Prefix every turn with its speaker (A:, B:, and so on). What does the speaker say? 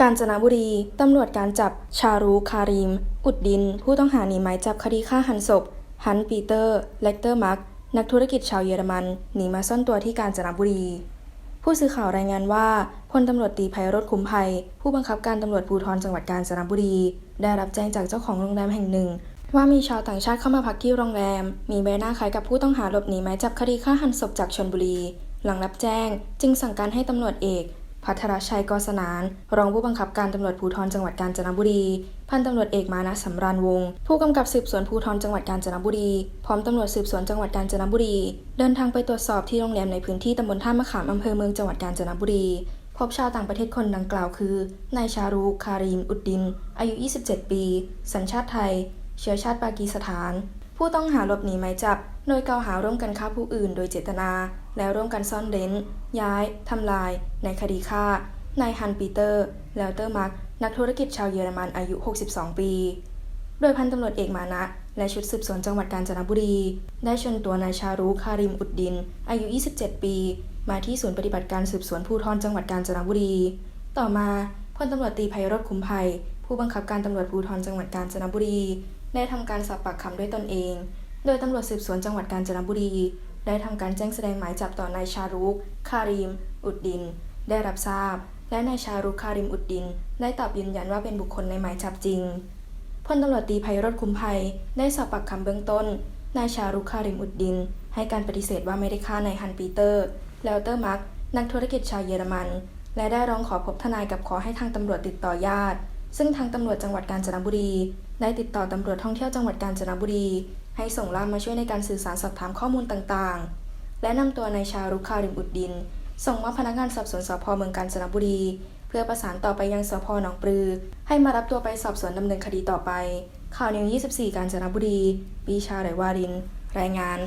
A: กาญจนบุรี ตำรวจการจับชารูคารีม อุดดิน ผู้ต้องหาหนีหมายจับคดีฆ่าหันศพ ฮันปีเตอร์ เลกเตอร์มาร์กนักธุรกิจชาวเยอรมัน หนีมาซ่อนตัวที่กาญจนบุรี ผู้สื่อข่าวรายงานว่าพลตำรวจตรีไพโรธคุ้มภัย ผู้บังคับการตำรวจภูธรจังหวัดกาญจนบุรี ได้รับแจ้งจากเจ้าของโรงแรมแห่งหนึ่ง ว่ามีชาวต่างชาติเข้ามาพักที่โรงแรม มีใบหน้าคล้ายกับผู้ต้องหาหลบหนีหมายจับคดีฆ่าหันศพจากชนบุรี หลังรับแจ้ง จึงสั่งการให้ตำรวจเอก พัทรชัยกศนาน รองผู้บังคับการตำรวจภูธรจังหวัดกาญจนบุรี พันตำรวจเอกมานะสำราญวงศ์ผู้กำกับสืบสวนภูธรจังหวัดกาญจนบุรี พร้อมตำรวจสืบสวนจังหวัดกาญจนบุรี เดินทางไปตรวจสอบที่โรงแรมในพื้นที่ตำบลท่ามะขามอำเภอเมืองจังหวัดกาญจนบุรี พบชาวต่างประเทศคนดังกล่าวคือนายชารูคารีมอุดดิน อายุ 27 ปี สัญชาติไทย เชื้อชาติปากีสถาน ผู้ต้องหาหลบหนีหมายจับ โดยกล่าวหาร่วมกันฆ่าผู้อื่นโดยเจตนา และร่วมกันซ่อนเร้น ย้าย ทำลาย ในคดีฆ่านายฮันปีเตอร์ แล้วเตอร์มาร์กนักธุรกิจชาวเยอรมันอายุ 62 ปี โดยพันตำรวจเอกมานะ และชุดสืบสวนจังหวัดกาญจนบุรี ได้เชิญตัวนายชารุคาริมอุดดิน อายุ 27 ปี มาที่ศูนย์ปฏิบัติการสืบสวนภูธรจังหวัดกาญจนบุรี ต่อมาพลตำรวจตีไพโรธคุ้มภัย ผู้บังคับการตำรวจภูธรจังหวัดกาญจนบุรี ได้ทำการสอบปากคำด้วยตนเอง โดยตำรวจสืบสวนจังหวัดกาญจนบุรี ได้ทำการแจ้งแสดงหมายจับต่อนายชารุก คาริม อุดดิน ได้รับทราบ และนายชารุกคาริมอุดดิน ได้ตอบยืนยันว่าเป็นบุคคลในหมายจับจริง พลตำรวจตีไพโรธคุ้มภัย ได้สอบปากคำเบื้องต้น นายชารุกคาริมอุดดิน ให้การปฏิเสธว่าไม่ได้ฆ่านายฮันปีเตอร์ แล้วเตอร์มาร์กนักธุรกิจชาวเยอรมัน และได้ร้องขอพบทนายกับขอให้ทางตำรวจติดต่อญาติ ซึ่งทางตำรวจจังหวัดกาญจนบุรี ได้ติดต่อตำรวจท่องเที่ยวจังหวัดกาญจนบุรี ให้ส่งล่ามมาช่วยในการสื่อสารสอบถามข้อมูลต่างๆ และนำตัวนายชารุกคาริมอุดดิน ส่งมอบพนักงานสอบสวนสพเมืองกาญจนบุรี เพื่อประสานต่อไปยังสพหนองปลือ ให้มารับตัวไปสอบสวนดำเนินคดีต่อไป ข่าวนิว24 กาญจนบุรี ปีชาไหรวาริน รายงาน